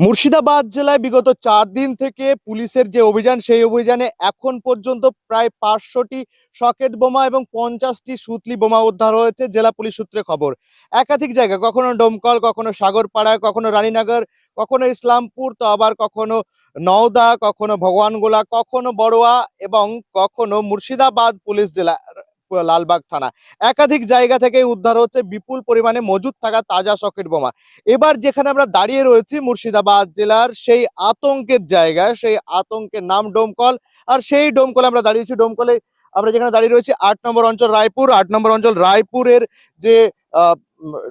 মুর্শিদাবাদ জেলায় বিগত চার দিন থেকে পুলিশের যে অভিযান, সেই অভিযানে এখন পর্যন্ত প্রায় পাঁচশোটি সকেট বোমা এবং পঞ্চাশটি সুতলি বোমা উদ্ধার হয়েছে, জেলা পুলিশ সূত্রে খবর। একাধিক জায়গা কখনো ডোমকল, কখনো সাগরপাড়া কখনো রানীনগর, কখনো ইসলামপুর, তো আবার কখনো নওদা, কখনো ভগবানগোলা, কখনো বড়োয়া এবং কখনো মুর্শিদাবাদ পুলিশ জেলা লালবাগ থানা। একাধিক জায়গা থেকে উদ্ধার হচ্ছে, বিপুল পরিমাণে মজুদ থাকা তাজা সকেট বোমা। এবার যেখানে আমরা দাঁড়িয়ে রয়েছি, মুর্শিদাবাদ জেলার সেই আতঙ্কের জায়গায়, সেই আতঙ্কের নাম ডোমকল। আর সেই ডোমকলে আমরা দাঁড়িয়েছি, ডোমকলে আমরা যেখানে দাঁড়িয়ে রয়েছি, আট নম্বর অঞ্চল রায়পুর। আট নম্বর অঞ্চল রায়পুরের যে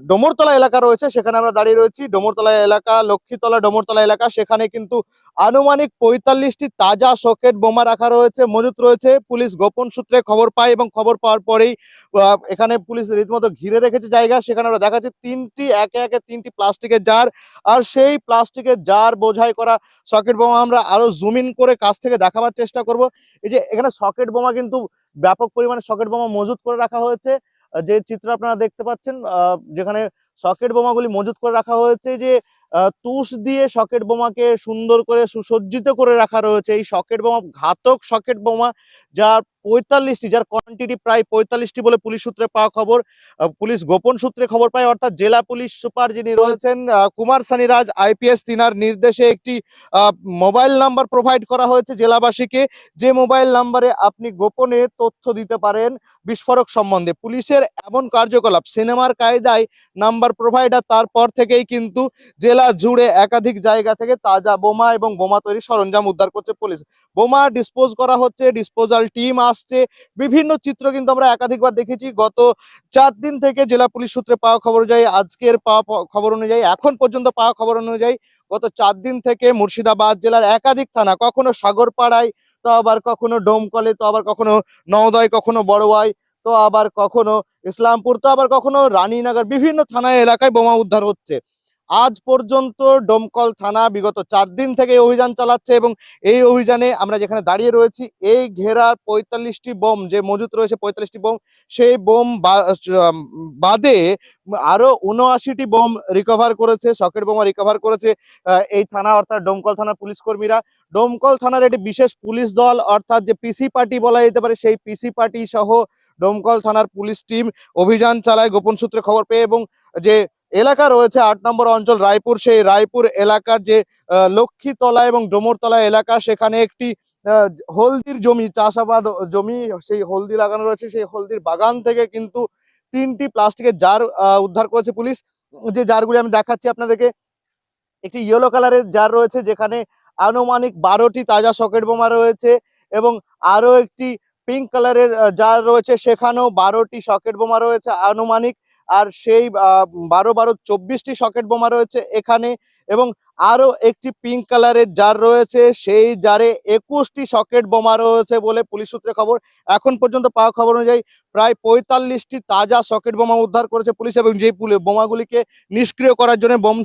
ডোমরতলা এলাকা রয়েছে, সেখানে আমরা দাঁড়িয়ে রয়েছি। ডোমরতলা এলাকা, লক্ষ্মীতলা ডোমরতলা এলাকা, সেখানে কিন্তু আনুমানিক পঁয়তাল্লিশটি তাজা সকেট বোমা রাখা রয়েছে, মজুত রয়েছে। পুলিশ গোপন সূত্রে খবর পায় এবং খবর পাওয়ার পরেই এখানে পুলিশ রীতিমতো ঘিরে রেখেছে জায়গা। সেখানে আমরা দেখাচ্ছি তিনটি, একে একে তিনটি প্লাস্টিকের জার। আর সেই প্লাস্টিকের জার বোঝাই করা সকেট বোমা আমরা আরও জুম ইন করে কাছ থেকে দেখাবার চেষ্টা করব। এই যে এখানে সকেট বোমা কিন্তু ব্যাপক পরিমাণে সকেট বোমা মজুত করে রাখা হয়েছে। যে চিত্র আপনারা দেখতে পাচ্ছেন যেখানে সকেট বোমাগুলি মজুত করে রাখা হয়েছে যে তুষ দিয়ে সকেট বোমাকে সুন্দর করে সুসজ্জিত করে রাখা রয়েছে। এই সকেট বোমা ঘাতক সকেট বোমা যার পঁয়তাল্লিশটি, যার কোয়ান্টিটি প্রায় পঁয়তাল্লিশটি বলে পুলিশ সূত্রে পাওয়া খবর পুলিশ গোপন সূত্রে খবর পায়, অর্থাৎ জেলা পুলিশ সুপার যিনি রয়েছেন কুমার সানিরাজ, আইপিএস তিনার নির্দেশে একটি মোবাইল নাম্বার প্রোভাইড করা হয়েছে জেলাবাসীকে। যে মোবাইল নাম্বারে আপনি গোপনে তথ্য দিতে পারেন বিস্ফোরক সম্বন্ধে। পুলিশের এমন কার্যকলাপ, সিনেমার কায়দায় নাম্বার প্রোভাইডার তারপর থেকেই কিন্তু জেলা জুড়ে একাধিক জায়গা থেকে তাজা বোমা এবং বোমা তৈরি সরঞ্জাম উদ্ধার করছে পুলিশ। বোমা ডিসপোজ করা হচ্ছে ডিসপোজাল টিম আসছে। বিভিন্ন চিত্র কিন্তু আমরা একাধিকবার দেখেছি। গত চার দিন থেকে জেলা পুলিশ সূত্রে পাওয়া খবর অনুযায়ী, আজকের পাওয়া খবর অনুযায়ী, এখন পর্যন্ত পাওয়া খবর অনুযায়ী গত চার দিন থেকে মুর্শিদাবাদ জেলার একাধিক থানা, কখনো সাগরপাড়ায়, তো আবার কখনো ডোমকলে, তো আবার কখনো নওদয়, কখনো বড়োয়ায় তো আবার কখনো ইসলামপুর, তো আবার কখনো রানীনগর, বিভিন্ন থানায় এলাকায় বোমা উদ্ধার হচ্ছে। আজ পর্যন্ত ডোমকল থানা বিগত চার দিন থেকে অভিযান চালাচ্ছে এবং এই অভিযানে আমরা যেখানে দাঁড়িয়ে রয়েছি, এই ঘেরার পঁয়তাল্লিশটি বোম, যে মজুত রয়েছে পঁয়তাল্লিশটি বোম, সেই বোম বাদে আরও উনআশিটি বোম রিকভার করেছে সকেট বোমা রিকভার করেছে এই থানা অর্থাৎ ডোমকল থানার পুলিশ কর্মীরা ডোমকল থানার একটি বিশেষ পুলিশ দল অর্থাৎ যে পিসি পার্টি বলা যেতে পারে, সেই পিসি পার্টি সহ ডোমকল থানার পুলিশ টিম অভিযান চালায়, গোপন সূত্রে খবর পেয়ে এবং যে এলাকা রয়েছে আট নম্বর অঞ্চল রায়পুর। সেই রায়পুর এলাকার যে লক্ষ্মীতলা এবং ডোমরতলা এলাকা, সেখানে একটি হলদির জমি, চাষাবাদ জমি, সেই হলদি লাগানো রয়েছে। সেই হলদির বাগান থেকে কিন্তু তিনটি প্লাস্টিকের জার উদ্ধার করেছে পুলিশ। যে জারগুলি আমি দেখাচ্ছি আপনাদেরকে, একটি ইয়েলো কালারের জার রয়েছে, যেখানে আনুমানিক বারোটি তাজা সকেট বোমা রয়েছে এবং আরও একটি পিঙ্ক কালারের জার রয়েছে। সেখানেও বারোটি সকেট বোমা রয়েছে। আনুমানিক আর সেই বারো বারো চব্বিশটি সকেট বোমা রয়েছে এখানে এবং আরও একটি পিঙ্ক কালারের জার রয়েছে। সেই জারে একুশটি সকেট বোমা রয়েছে বলে পুলিশ সূত্রে খবর। এখন পর্যন্ত পাওয়া খবর অনুযায়ী প্রায় পঁয়তাল্লিশটি তাজা সকেট বোমা উদ্ধার করেছে পুলিশ এবং যে পুলি- বোমাগুলিকে নিষ্ক্রিয় করার জন্য বোম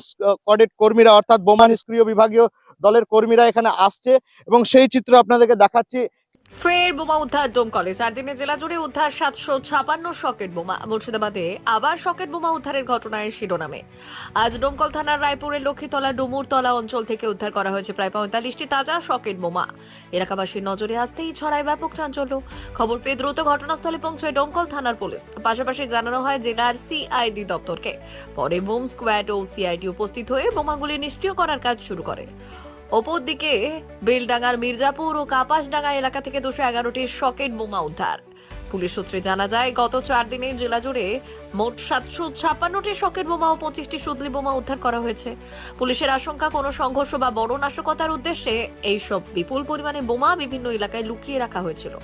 কডেট কর্মীরা অর্থাৎ বোমা নিষ্ক্রিয় বিভাগীয় দলের কর্মীরা এখানে আসছে। এবং সেই চিত্র আপনাদেরকে দেখাচ্ছি। ফের বোমা উদ্ধার ডোমকলে চার দিনে জেলা জুড়ে উদ্ধার সাতশো ছাপান্ন সকেট বোমা। মুর্শিদাবাদে আবার সকেট বোমা উদ্ধারের ঘটনায় শিরোনামে। আজ ডোমকল থানার রায়পুরের লক্ষ্মীতলা ডুমুরতলা অঞ্চল থেকে উদ্ধার করা হয়েছে প্রায় পঁয়তাল্লিশটি তাজা সকেট বোমা। এলাকাবাসীর নজরে আসতেই ছড়ায় ব্যাপক চাঞ্চল্য। খবর পেয়ে দ্রুত ঘটনাস্থলে পৌঁছয় ডোমকল থানার পুলিশ। পাশাপাশি জানানো হয় জেলার সিআইডি দপ্তরকে। পরে বোম স্কোয়াড ও সিআইডি উপস্থিত হয়ে বোমাগুলি নিষ্ক্রিয় করার কাজ শুরু করে। অপরদিকে, বেলডাঙ্গার মির্জাপুর ও কাপাসডাঙ্গা এলাকা থেকে দুশো এগারোটি সকেট বোমা উদ্ধার। পুলিশ সূত্রে জানা যায়, গত চার দিনে জেলা জুড়ে মোট সাতশো ছাপ্পান্নটি সকেট বোমা ও পঁচিশটি সুতলি বোমা উদ্ধার করা হয়েছে। পুলিশের আশঙ্কা, কোনো সংঘর্ষ বা বড় নাশকতার উদ্দেশ্যে এইসব বিপুল পরিমাণে বোমা বিভিন্ন এলাকায় লুকিয়ে রাখা হয়েছিল।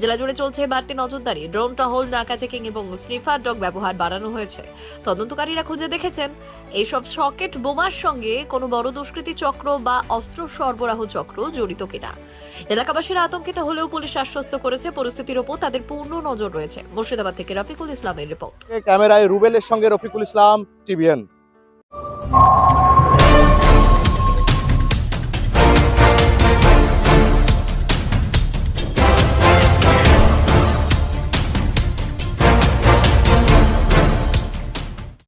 জেলা জুড়ে চলছে বাড়তি নজরদারি। ড্রোন টহল, নাকা চেকিং এবং স্নিফার ডগ ব্যবহার বাড়ানো হয়েছে। তদন্তকারীরা খুঁজে দেখেছেন, এইসব সকেট বোমার সঙ্গে কোনো বড় দুষ্কৃতী চক্র বা অস্ত্র সরবরাহ চক্র জড়িত কিনা। এলাকাবাসীরা আতঙ্কিত হলেও পুলিশ আশ্বস্ত করেছে, পরিস্থিতির ওপর তাদের পূর্ণ নজর রয়েছে। মুর্শিদাবাদ থেকে রফিকুল ইসলামের রিপোর্ট। ক্যামেরায় রুবেলের সঙ্গে রফিকুল ইসলাম টিভিএন।